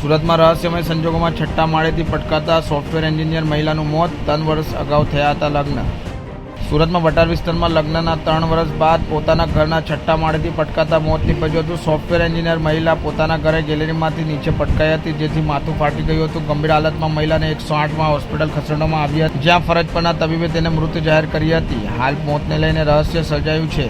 સુરતમાં રહસ્યમય સંજોગોમાં છઠ્ઠા માળેથી પટકાતા સોફ્ટવેર એન્જિનિયર મહિલાનું મોત, ત્રણ વર્ષ અગાઉ થયા હતા લગ્ન. સુરતમાં વટાર વિસ્તારમાં લગ્નના ત્રણ વર્ષ બાદ પોતાના ઘરના છઠ્ઠા માળેથી પટકાતા મોત નીપજ્યું હતું સોફ્ટવેર એન્જિનિયર મહિલા પોતાના ઘરે ગેલેરીમાંથી નીચે પટકાઈ હતી, જેથી માથું ફાટી ગયું હતું. ગંભીર હાલતમાં મહિલાને એકસો આઠમાં હોસ્પિટલ ખસેડવામાં આવી હતી, જ્યાં ફરજ પરના તબીબે તેને મૃત જાહેર કરી હતી. હાલ મોતને લઈને રહસ્ય સર્જાયું છે.